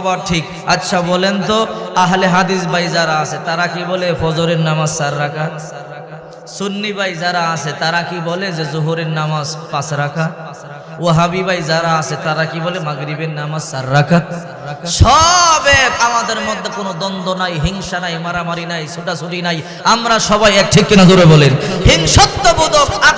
আবার ঠিক। আচ্ছা বলেন তো, আহলে হাদিস ভাই যারা আছে, তারা কি বলে ফজরের নামাজ চার রাখা সুন্নি ভাই যারা আছে, তারা কি বলে যে জোহরের নামাজ পাঁচ রাখা ওহাবি ভাই যারা আছে, তারা কি বলে মাগরিবের নামাজ চার রাখা সব এক, আমাদের মধ্যে কোনো দ্বন্দ্ব নাই, হিংসা নাই, মারামারি নাই, ছোটাছুটি নাই। আমরা সবাই এক, ঠিক কিনা জোরে বলেন? হিংসত্ববোধক আক্রমণাত্মক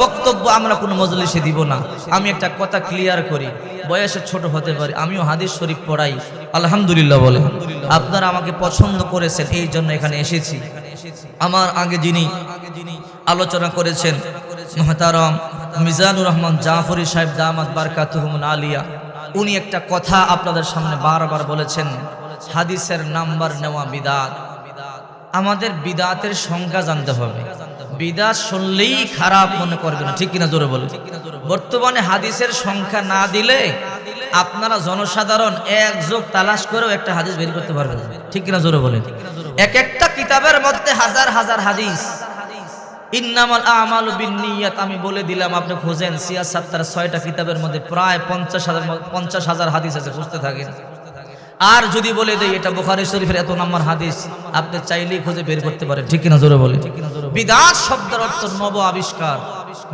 বক্তব্য আমরা কোনো মজলিসে দিব না। আমি একটা কথা ক্লিয়ার করি। বয়সে ছোট হতে পারে, আমিও হাদিস শরীফ পড়াই। আলহামদুলিল্লাহ বলে আপনারা আমাকে পছন্দ করেছেন, এই জন্য এখানে এসেছি। আমার আগে যিনি আলোচনা করেছেন, মহতারাম মিজানুর রহমান জাফরি সাহেব দামাত বারকাতুহমুন আলিয়া, উনি একটা কথা আপনাদের সামনে বারবার বলেছেন, হাদিসের নাম্বার নেওয়া বিদাত। আমাদের বিদাতের সংখ্যা জানতে হবে। বিদাত শুনলেই খারাপ মনে করবে না। ঠিক কিনা জোরে বলে। বর্তমানে হাদিসের সংখ্যা না দিলে আপনারা জনসাধারণ এক যোগ তালাশ করেও একটা হাদিস বের করতে পারবেন। ঠিক কিনা জোরে বলেন। এক একটা কিতাবের মধ্যে হাজার হাজার হাদিস। ইন্নামাল আমাল বিন্নিয়াত, আমি বলে দিলাম, আপনি খোঁজেন সিয়াসাত তার ছয়টা কিতাবের মধ্যে প্রায় পঞ্চাশ হাজার পঞ্চাশ হাজার হাদিস আছে, খুঁজতে থাকেন। আর যদি বলে দেই, এটা বুখারী শরীফের এত নাম্বার হাদিস, আপনি চাইলেই খুঁজে বের করতে পারেন। ঠিক কিনা জোরে বলে বিদাত শব্দের অর্থ নব আবিষ্কার,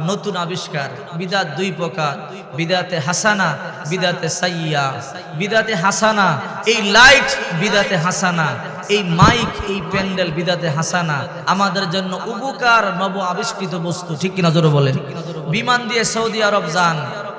নতুন আবিষ্কার। বিদাত দুই প্রকার, বিদাতে হাসানা, বিদাতে সাইয়া বিদাতে হাসানা, এই লাইট বিদাতে হাসানা, এই মাইক, এই প্যান্ডেল বিদাতে হাসানা। আমাদের জন্য উপকার নব আবিষ্কৃত বস্তু, ঠিক কিনা জোরে বলেন? বিমান দিয়ে সৌদি আরব যান,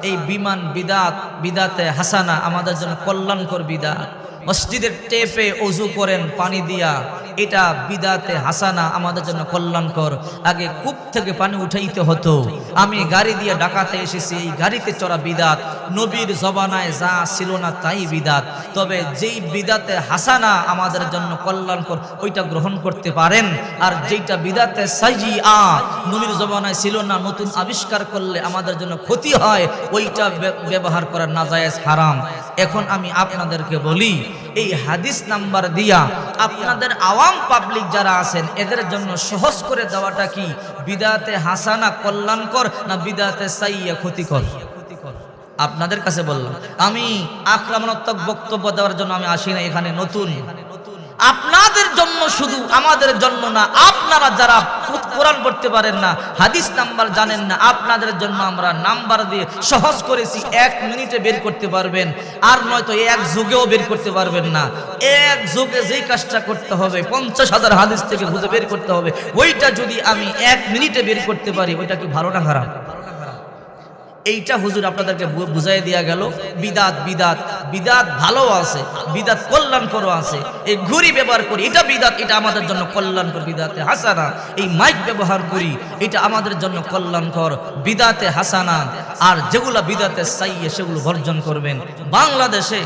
এই বিমান বিদাত, বিদাতে হাসানা, আমাদের জন্য কল্যাণকর বিদাত। মসজিদের টেপে অজু করেন, পানি দিয়া। এটা বিদাতে হাসানা আমাদের জন্য কল্যাণকর। আগে কূপ থেকে পানি উঠাইতে হতো। আমি গাড়ি দিয়ে ডাকাতে এসেছি, এই গাড়িতে চড়া বিদাত। নবীর জবানায় যা ছিল না তাই বিদাত। তবে যেই বিদাতে হাসানা আমাদের জন্য কল্যাণকর, ওইটা গ্রহণ করতে পারেন। আর যেইটা বিদাতে সাইজি আ নবীর জবানায় ছিল না, নতুন আবিষ্কার করলে আমাদের জন্য ক্ষতি হয়, ওইটা ব্য- ব্যবহার করা নাজায়েজ হারাম। এখন আমি আপনাদেরকে বলি এই হাদিস নাম্বার দিয়া আপনাদের আওয়াম পাবলিক যারা আছেন, এদের জন্য সহজ করে দেওয়াটা কি? বিদাতে হাসানা কল্যাণকর না বিদাতে সাইয়া ক্ষতিকর? আপনাদের কাছে বললাম, আমি আক্রমণাত্মক বক্তব্য দেওয়ার জন্য আমি আসি না, এখানে নতুন। আপনাদের জন্য শুধু আমাদের জন্য না, আপনারা যারা কোরআন পড়তে পারেন না, হাদিস নাম্বার জানেন না, আপনাদের জন্য আমরা নাম্বার দিয়ে সহজ করেছি, এক মিনিটে বের করতে পারবেন, আর নয়তো এক যুগেও বের করতে পারবেন না। এক যুগে যেই কাজটা করতে হবে, পঞ্চাশ হাজার হাদিস থেকে খুঁজে বের করতে হবে, ওইটা যদি আমি এক মিনিটে বের করতে পারি, ওইটা কি ভালো না খারাপ? এইটা হুজুর আপনাদেরকে বুঝাই দেওয়া গেল, বিদাত বিদাত বিদাত ভালো আছে, বিদাত কল্যাণকর আছে। এই ঘুরি ব্যবহার করি, এটা বিদাত, এটা আমাদের জন্য কল্যাণকর বিদাতে হাসানা। এই মাইক ব্যবহার করি, এটা আমাদের জন্য কল্যাণকর বিদাতে হাসানা। আর যেগুলো বিদাতে চাইয়ে সেগুলো বর্জন করবেন। বাংলাদেশে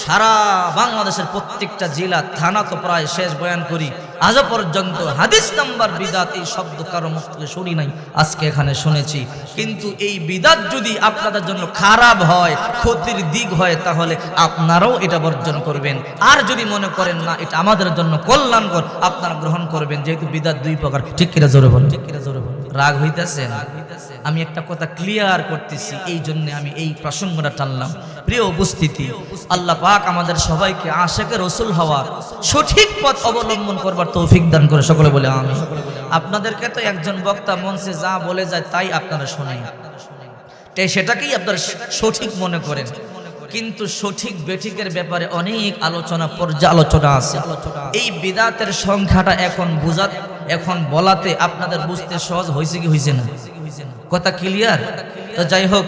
সারা বাংলাদেশের প্রত্যেকটা জেলা থানা তো প্রায় শেষ বয়ান করি। আজও পর্যন্ত হাদিস নাম্বার বিদাত এই শব্দ কারও মুখ থেকে শুনি নাই আজকে এখানে শুনেছি। কিন্তু এই বিদাত যদি আপনাদের জন্য খারাপ হয় ক্ষতির দিক হয় তাহলে আপনারাও এটা বর্জন করবেন। আর যদি মনে করেন না এটা আমাদের জন্য কল্যাণকর আপনারা গ্রহণ করবেন। যেহেতু বিদাত দুই প্রকার। ঠিক কিনা জোরে বলেন? ঠিক কিনা জোরে বলেন? রাগ হইতেছে? আমি একটা কথা ক্লিয়ার করতেছি এই জন্য আমি এই প্রসঙ্গটা টানলাম। প্রিয় উপস্থিতি, আল্লাহ পাক আমাদের সবাইকে আশেকে রসুল হওয়ার সঠিক পথ অবলম্বন করবার তৌফিক দান করে, সকলে বলে আমি আপনাদেরকে তো একজন বক্তা মঞ্চে যা বলে যায় তাই আপনারা শোনেন। তাই সেটাকেই আপনারা সঠিক মনে করেন। কিন্তু সঠিক বেঠিকের ব্যাপারে অনেক আলোচনা পর্যালোচনা আছে। এই বিদাতের সংখ্যাটা এখন বুঝা, এখন বলাতে আপনাদের বুঝতে সহজ হয়েছে কি হয়েছে না? কথা ক্লিয়ার তো যাই হোক